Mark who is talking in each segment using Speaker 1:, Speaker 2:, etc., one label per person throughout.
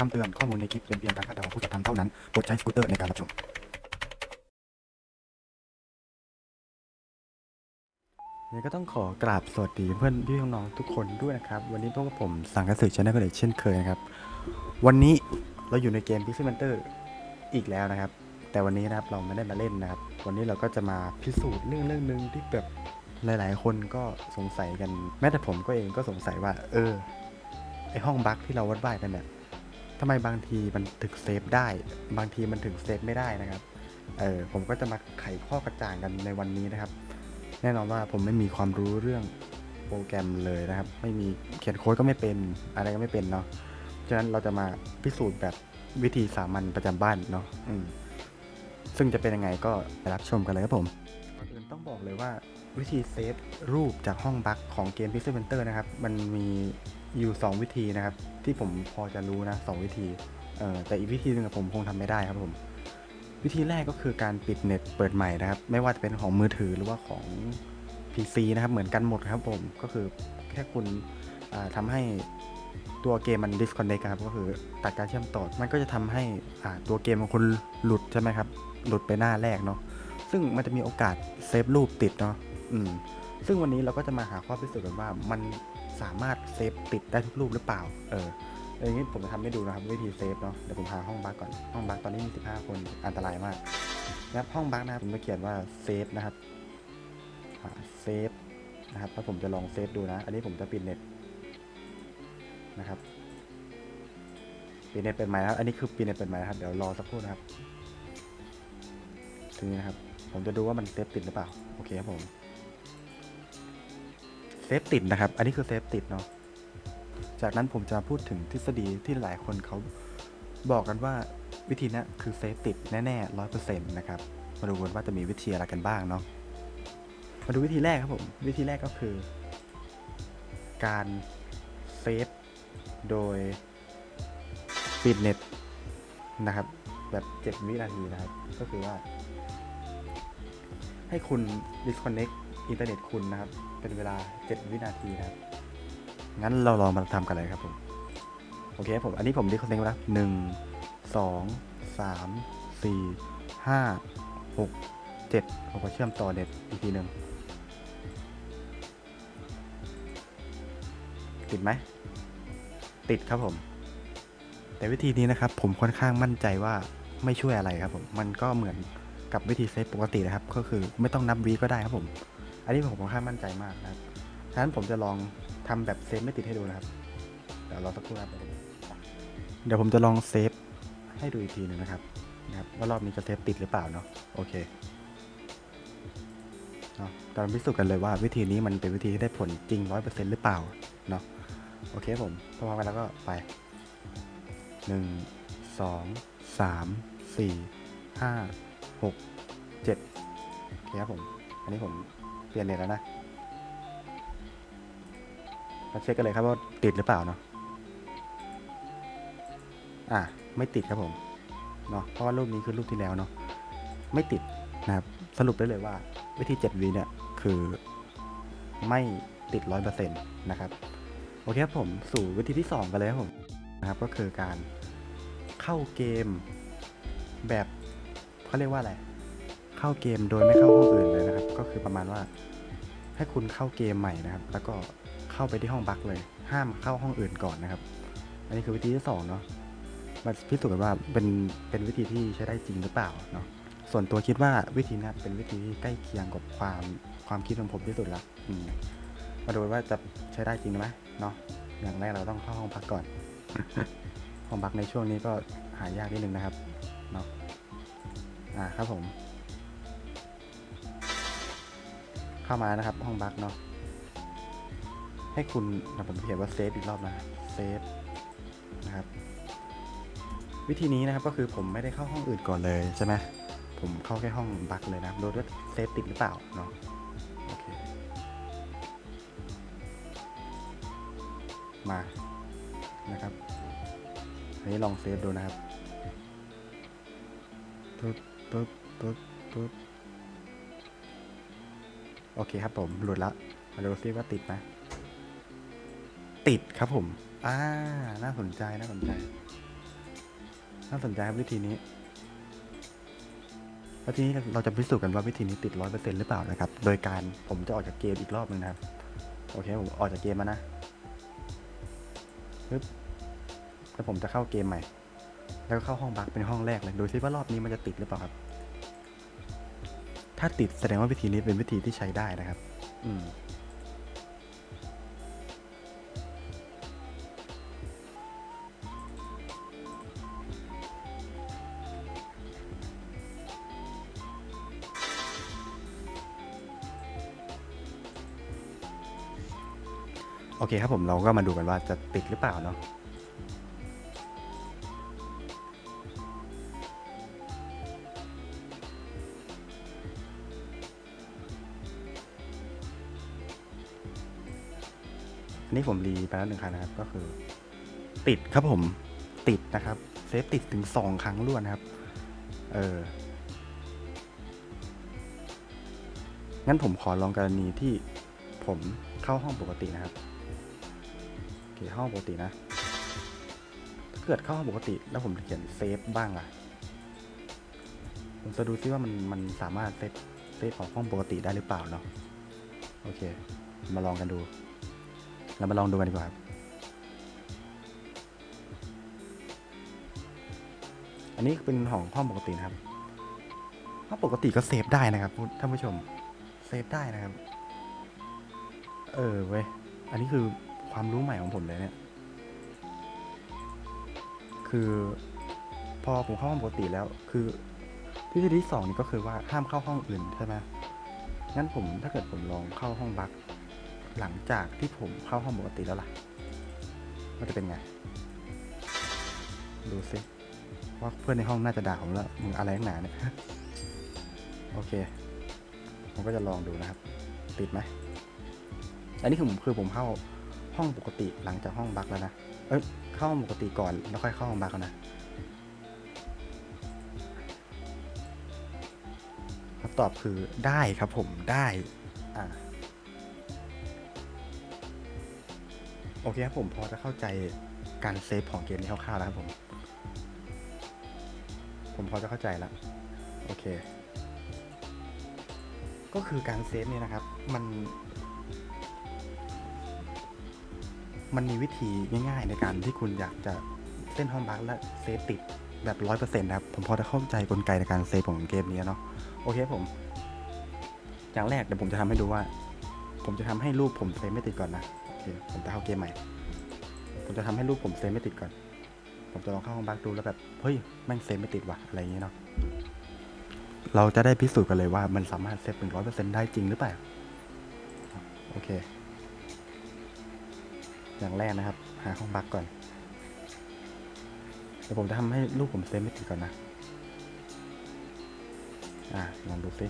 Speaker 1: คำเตือนข้อมูลในคลิปเป็นเพียงการคาดเดาของผู้จัดทำเท่านั้นโปรดใช้สกูตเตอร์ในการรับชม นี่ก็ต้องขอกราบสวัสดีเพื่อนพี่น้องๆทุกคนด้วยนะครับ วันนี้พวกบผมสังกัดสื่อชแนลกันอีกเช่นเคยนะครับ วันนี้เราอยู่ในเกม Pixel Hunter อีกแล้วนะครับ แต่วันนี้นะครับเราไม่ได้มาเล่นนะครับ วันนี้เราก็จะมาพิสูจน์เรื่องเรื่องหนึ่งที่แบบหลายๆ คนก็สงสัยกัน แม้แต่ผมก็เองก็สงสัยว่า เออไอห้องบั๊กที่เราวัดว่ายกันเนี่ย ทำไมบางทีมันถึงเซฟได้ บางทีมันถึงเซฟไม่ได้นะครับ เออผมก็จะมาไขข้อกระจ่างกันในวันนี้นะครับ แน่นอนว่าผมไม่มีความรู้เรื่องโปรแกรมเลยนะครับ ไม่มีเขียนโค้ดก็ไม่เป็น อะไรก็ไม่เป็นเนาะ ฉะนั้นเราจะมาพิสูจน์แบบวิธีสามัญประจำบ้านเนาะซึ่งจะเป็นยังไงก็ไปรับชมกันเลยครับผมก่อนอื่นต้องบอกเลยว่าวิธีเซฟรูปจากห้องบั๊กของเกม Pixel Hunter นะครับ มันมีอยู่ 2 วิธีนะครับ ที่ผมพอจะรู้นะสองวิธีเออแต่อีกวิธีหนึ่งผมคงทำไม่ได้ครับผม วิธีแรกก็คือการปิดเน็ตเปิดใหม่นะครับ ไม่ว่าจะเป็นของมือถือหรือว่าของ PC นะครับเหมือนกันหมดครับผมก็คือแค่คุณอ่าทำให้ตัวเกมมัน disconnect ครับก็คือตัดการเชื่อมต่อ มันก็จะทำให้ตัวเกมของคุณหลุดใช่ไหมครับ หลุดไปหน้าแรกเนาะซึ่งมันจะมีโอกาสเซฟรูปติดเนาะอืมซึ่งวันนี้เราก็จะมาหาข้อพิสูจน์กันว่ามัน สามารถเซฟติดได้ทุกรูปหรือเปล่า เอออย่างนี้ผมจะทำให้ดูนะครับวิธีเซฟเนาะ เดี๋ยวผมหาห้องบักก่อน ห้องบักตอนนี้มี 15 คนอันตรายมากนะครับห้องบักนะครับผมจะเขียนว่าเซฟนะครับเซฟนะครับถ้าผมจะลองเซฟดูนะ อันนี้ผมจะปิดเน็ตนะครับปิดเน็ตเป็นใหมครับ อันนี้คือปิดเน็ตเป็นใหมนะครับ เดี๋ยวรอสักครู่นะครับทีนี้นะครับ ผมจะดูว่ามันเซฟติดหรือเปล่า โอเคครับผม ซฟติดนะครับ อันนี้คือเซฟติดเนาะ จากนั้นผมจะพูดถึงทฤษฎีที่หลายคนเขาบอกกันว่าวิธีนี้คือเซฟติดแน่ๆร้อยเปอร์เซ็นต์นะครับ มาดูกันว่าจะมีวิธีอะไรกันบ้างเนาะ มาดูวิธีแรกครับผม วิธีแรกก็คือ การเซฟโดยปิดเน็ตนะครับ แบบ7วินาทีนะครับ ก็คือว่า ให้คุณ disconnect อินเทอร์เน็ตคุณนะครับ เป็นเวลา 7 วินาทีนะครับ งั้นเราลองมาทำกันเลยครับผม โอเคผม อันนี้ผมดีคอนเทนต์แล้วหนึ่งสองสามสี่ห้าหกเจ็ดผมก็เชื่อมต่อเน็ตอีกทีหนึ่งติดไหม ติดครับผม แต่วิธีนี้นะครับ ผมค่อนข้างมั่นใจว่าไม่ช่วยอะไรครับผม มันก็เหมือนกับวิธีเซฟปกตินะครับ ก็คือไม่ต้องนับวีก็ได้ครับผม อันนี้ผมค่อนข้างมั่นใจมากนะครับฉะนั้นผมจะลองทำแบบเซฟไม่ติดให้ดูนะครับ เดี๋ยวรอสักครู่นะครับ เดี๋ยวผมจะลองเซฟให้ดูอีกทีหนึ่งนะครับนะครับว่ารอบนี้จะเซฟติดหรือเปล่าเนาะ โอเคเนาะตอนพิสูจน์กันเลยว่าวิธีนี้มันเป็นวิธีที่ได้ผลจริงร้อยเปอร์เซ็นต์หรือเปล่าเนาะ โอเคผมพอไปแล้วก็ไปหนึ่งสองสามสี่ห้าหกเจ็ดโอเคครับผม อันนี้ผม เปลี่ยนเน็ตแล้วนะมาเช็คกันเลยครับว่าติดหรือเปล่าเนาะอะไม่ติดครับผมเนาะเพราะว่ารูปนี้คือรูปที่แล้วเนาะไม่ติดนะครับสรุปได้เลยว่าวิธี7วีเนี่ยคือไม่ติดร้อยเปอร์เซ็นต์นะครับโอเคครับผมสู่วิธีที่ 2 กันเลยครับผมนะครับก็คือการเข้าเกมแบบเขาเรียกว่าอะไร เข้าเกมโดยไม่เข้าห้องอื่นเลยนะครับ ก็คือประมาณว่า ให้คุณเข้าเกมใหม่นะครับ แล้วก็เข้าไปที่ห้องบั๊กเลย ห้ามเข้าห้องอื่นก่อนนะครับ อันนี้คือวิธีที่สองเนาะมาพิสูจน์กันว่าเป็นเป็นวิธีที่ใช้ได้จริงหรือเปล่าเนาะส่วนตัวคิดว่าวิธีนี้เป็นวิธีที่ใกล้เคียงกับความความคิดของผมที่สุดละมมาดูว่าจะใช้ได้จริงไหมเนาะอย่างแรกเราต้องเข้าห้องพักก่อน ห้องพักในช่วงนี้ก็หายากนิดนึงนะครับเนาะอ่าครับผม เข้ามานะครับ ห้องบักเนาะให้คุณนะผมเขียนว่าเซฟอีกรอบนะเซฟนะครับ วิธีนี้นะครับก็คือผมไม่ได้เข้าห้องอื่นก่อนเลยใช่ไหมผมเข้าแค่ห้องบักเลยนะโดูว่าเซฟติดหรือเปล่าเนาะโอเคมานะครับอันนี้ลองเซฟดูนะครับปึ๊บปึ๊บปึ๊บปึ๊บ โอเคครับผม หลุดแล้วมาดูซิว่าติดไหมติดครับผม อ่า น่าสนใจ น่าสนใจ น่าสนใจครับวิธีนี้แล้วทีนี้เราจะพิสูจน์กันว่าวิธีนี้ติดร้อยเปอร์เซ็นต์หรือเปล่านะครับ โดยการผมจะออกจากเกมอีกรอบหนึงนะครับ โอเค ผมออกจากเกมมานะปึ๊บแล้วผมจะเข้าเกมใหม่ แล้วก็เข้าห้องบักเป็นห้องแรกเลย ดูซิว่ารอบนี้มันจะติดหรือเปล่าครับ ถ้าติดแสดงว่าวิธีนี้เป็นวิธีที่ใช้ได้นะครับ อืมโอเคครับผมเราก็มาดูกันว่าจะติดหรือเปล่าเนาะ อันนี้ผมรีไปแล้วหนึ่งครั้งนะครับ ก็คือ ติดครับผมติดนะครับ เซฟติดถึงสองครั้งรวดนะครับ เออ งั้นผมขอลองกรณีที่ผมเข้าห้องปกตินะครับโอเคห้องปกตินะถ้าเกิดเข้าห้องปกติ แล้วผมเขียนเซฟบ้างล่ะผมจะดูซิว่ามันมันสามารถเซฟเซฟของห้องปกติได้หรือเปล่าเนาะโอเค มาลองกันดู เรามาลองดูกันดีกว่าครับ อันนี้เป็นของห้องปกตินะครับห้องปกติก็เซฟได้นะครับท่านผู้ชม เซฟได้นะครับ เออเว้ย อันนี้คือความรู้ใหม่ของผมเลยเนี่ย คือพอผมเข้าห้องปกติแล้ว คือทฤษฎีที่สองนี่ก็คือว่าห้ามเข้าห้องอื่นใช่ไหมงั้นผมถ้าเกิดผมลองเข้าห้องบัก หลังจากที่ผมเข้าห้องปกติแล้วล่ะมันจะเป็นไง ดูซิว่าเพื่อนในห้องน่าจะด่าผมแล้วมึงอะไรนักหนาเนี่ยโอเค ผมก็จะลองดูนะครับ ติดไหมอันนี้คือผมคือผมเข้าห้องปกติหลังจากห้องบักแล้วนะเอ้ยเข้าห้องปกติก่อนแล้วค่อยเข้าห้องบักนะคำตอบคือได้ครับผมได้ อ่า เคครับผมพอจะเข้าใจการเซฟของเกมนี้คร่าวๆแล้วครับผม ผมพอจะเข้าใจแล้วโอเค ก็คือการเซฟเนี่ยนะครับ มัน มันมีวิธีง่ายๆในการที่คุณอยากจะเส้นห้องบักและเซฟติดแบบร้อยเปอร์เซ็นต์นะครับ ผมพอจะเข้าใจกลไกในการเซฟของเกมนี้เนาะโอเคผม อย่างแรกเดี๋ยวผมจะทำให้ดูว่า ผมจะทำให้รูปผมเซฟไม่ติดก่อนนะ เคผมจะเข้าเกมใหม่ ผมจะทำให้รูปผมเซฟไม่ติดก่อน ผมจะลองเข้าห้องบักดูแล้วแบบ เฮ้ยแม่งเซฟไม่ติดว่ะ อะไรอย่างเงี้ยเนาะ เราจะได้พิสูจน์กันเลยว่ามันสามารถเซฟถึงร้อยเปอร์เซ็นต์ได้จริงหรือเปล่า โอเค อย่างแรกนะครับ หาห้องบักก่อนเดี๋ยวผมจะทำให้รูปผมเซฟไม่ติดก่อนนะ อ่าลองดูซิ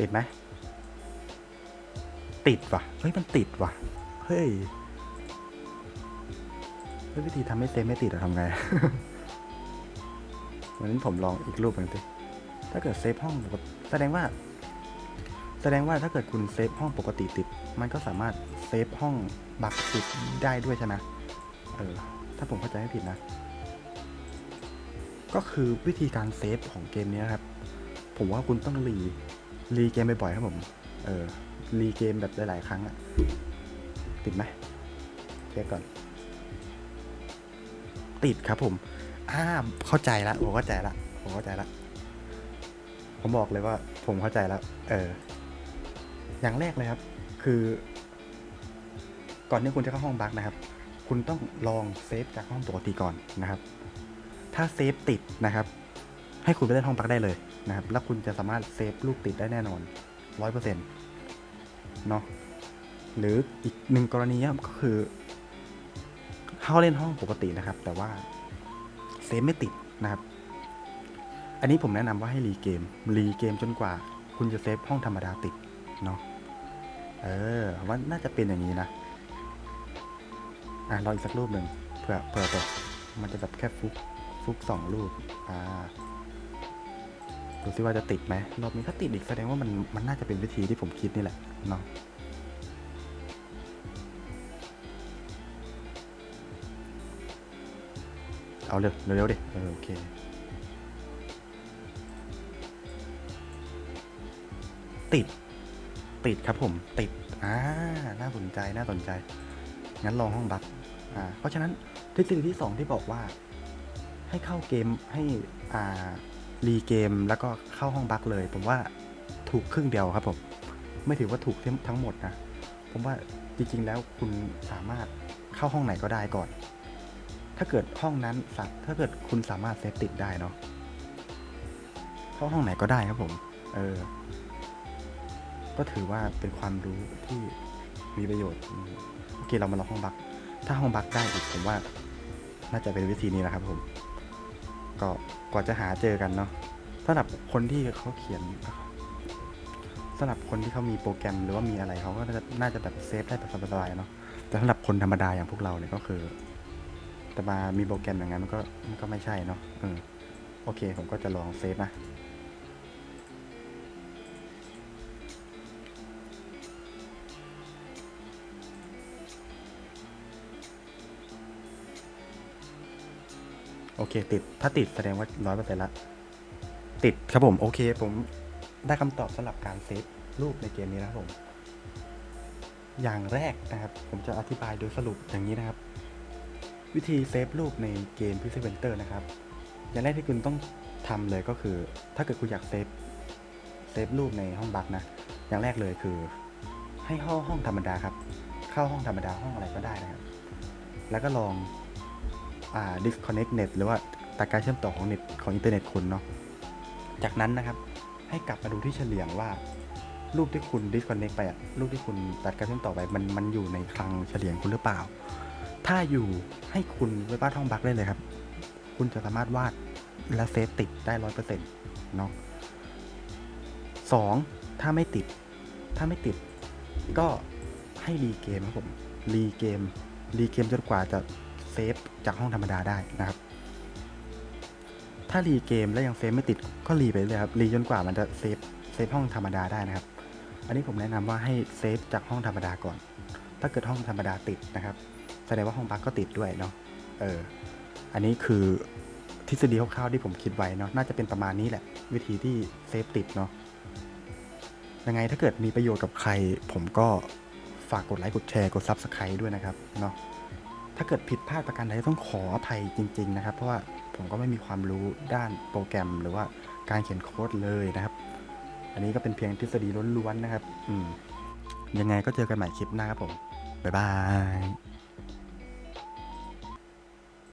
Speaker 1: ติดไหม ติดว่ะ เฮ้ย มันติดว่ะ เฮ้ยเฮ้ยวิธีทำให้เซฟไม่ติดอะทำไงวันนั้ผมลองอีกรูปหนึ่งสิถ้าเกิดเซฟห้องปกติแสดงว่า แสดงว่าถ้าเกิดคุณเซฟห้องปกติติด มันก็สามารถเซฟห้องบักติดได้ด้วยใช่ไหมเออ ถ้าผมเข้าใจไม่ผิดนะ ก็คือวิธีการเซฟของเกมนี้ครับ ผมว่าคุณต้องรี รีเกมบ่อยๆครับผม เออ รีเกมแบบหลายๆครั้งอะติดไหมเช็คก่อน ติดครับผม อ่า เข้าใจละ ผมเข้าใจละ ผมเข้าใจละ ผมบอกเลยว่า ผมเข้าใจแล้ว เออ อย่างแรกเลยครับ คือ ก่อนที่คุณจะเข้าห้องบักนะครับ คุณต้องลองเซฟจากห้องปกติก่อนนะครับ ถ้าเซฟติดนะครับ ให้คุณไปเล่นห้องบักได้เลย นะครับ แล้วคุณจะสามารถเซฟลูกติดได้แน่นอนร้อยเปอร์เซ็นต์เนาะหรืออีกหนึ่งกรณีก็คือ เข้าเล่นห้องปกตินะครับ แต่ว่าเซฟไม่ติดนะครับ อันนี้ผมแนะนำว่าให้รีเกม รีเกมจนกว่า คุณจะเซฟห้องธรรมดาติดเนาะเออว่าน่าจะเป็นอย่างนี้นะ อะรออีกสักรูปหนึ่งเผื่อเผื่อแบบมันจะแบบแค่ฟุกฟุกสองลูกอ่า ดูซิว่าจะติดไหมรอบนี้ถ้าติดอีกแสดงว่ามันมันน่าจะเป็นวิธีที่ผมคิดนี่แหละเนาะเอาเร็วเร็วๆดิเออโอเคติด ติดครับผมติดอ่าน่าสนใจน่าสนใจ งั้นลองห้องบัคอ่าเพราะฉะนั้นทฤษฎีที่สองที่บอกว่า ให้เข้าเกมให้อ่า รีเกมแล้วก็เข้าห้องบัคเลย ผมว่าถูกครึ่งเดียวครับผม ไม่ถือว่าถูกทั้งหมดนะ ผมว่าจริงๆแล้วคุณสามารถเข้าห้องไหนก็ได้ก่อน ถ้าเกิดห้องนั้นสัตถ้าเกิดคุณสามารถเซฟติดได้เนาะเข้าห้องไหนก็ได้ครับผม เออ ก็ถือว่าเป็นความรู้ที่มีประโยชน์ โอเคเรามาลองห้องบัก ถ้าห้องบักได้อีกผมว่า น่าจะเป็นวิธีนี้แหละครับผม ก็กว่าจะหาเจอกันเนาะสำหรับคนที่เขาเขียนสำหรับคนที่เขามีโปรแกรมหรือว่ามีอะไรเขาก็น่าจะาจะแบบเซฟได้แบบสบายๆเนาะแต่สำหรับคนธรรมดาอย่างพวกเราเนี่ยก็คือ แต่มามีโปรแกรมอย่างนั้นมันก็มันก็ไม่ใช่เนาะเออโอเค ผมก็จะลองเซฟนะ โอเค ติดถ้าติดแสดงว่าร้อยเปอร์เซ็นต์ละติดครับผมโอเค ผมได้คำตอบสำหรับการเซฟรูปในเกมนี้นะครับผม อย่างแรกนะครับ ผมจะอธิบายโดยสรุปอย่างนี้นะครับ วิธีเซฟรูปในเกม Pixel Venture นะครับ อย่างแรกที่คุณต้องทำเลยก็คือ ถ้าเกิดคุณอยากเซฟเซฟรูปในห้องบัคนะ อย่างแรกเลยคือ ให้ห้องห้องธรรมดาครับ เข้าห้องธรรมดาห้องอะไรก็ได้นะครับ แล้วก็ลอง อ่า disconnect net หรือว่าตัดการเชื่อมต่อของเน็ตของอินเทอร์เน็ตคุณเนาะ จากนั้นนะครับ ให้กลับมาดูที่เฉลียงว่า รูปที่คุณ disconnect ไปอะรูปที่คุณตัดการเชื่อมต่อไปมันมันอยู่ในคลังเฉลียงคุณหรือเปล่า ถ้าอยู่ให้คุณไปวาดห้องบักได้เลยครับ คุณจะสามารถวาดและเซฟติดได้ร้อยเปอร์เซ็นต์เนาะสองถ้าไม่ติด ถ้าไม่ติด ก็ให้รีเกมครับผม รีเกม รีเกมจนกว่าจะ ฟจากห้องธรรมดาได้นะครับ ถ้ารีเกมแล้วยังเซฟไม่ติดก็รีไปเลยครับรีจนกว่ามันจะเซฟเซฟห้องธรรมดาได้นะครับ อันนี้ผมแนะนำว่าให้เซฟจากห้องธรรมดาก่อน ถ้าเกิดห้องธรรมดาติดนะครับแสดงว่าห้องบัคก็ติดด้วยเนาะเอออันนี้คือทฤษฎีคร่าวๆที่ผมคิดไว้เนาะน่าจะเป็นประมาณนี้แหละ วิธีที่เซฟติดเนาะยังไงถ้าเกิดมีประโยชน์กับใคร ผมก็ฝากกดไลค์กดแชร์กด Subscribe ด้วยนะครับเนาะ ถ้าเกิดผิดพลาดประการใดต้องขออภัยจริง ๆ นะครับ เพราะว่าผมก็ไม่มีความรู้ด้านโปรแกรมหรือว่าการเขียนโค้ดเลยนะครับ อันนี้ก็เป็นเพียงทฤษฎีล้วนๆนะครับ อืมยังไงก็เจอกันใหม่คลิปหน้าครับผม บ๊ายบาย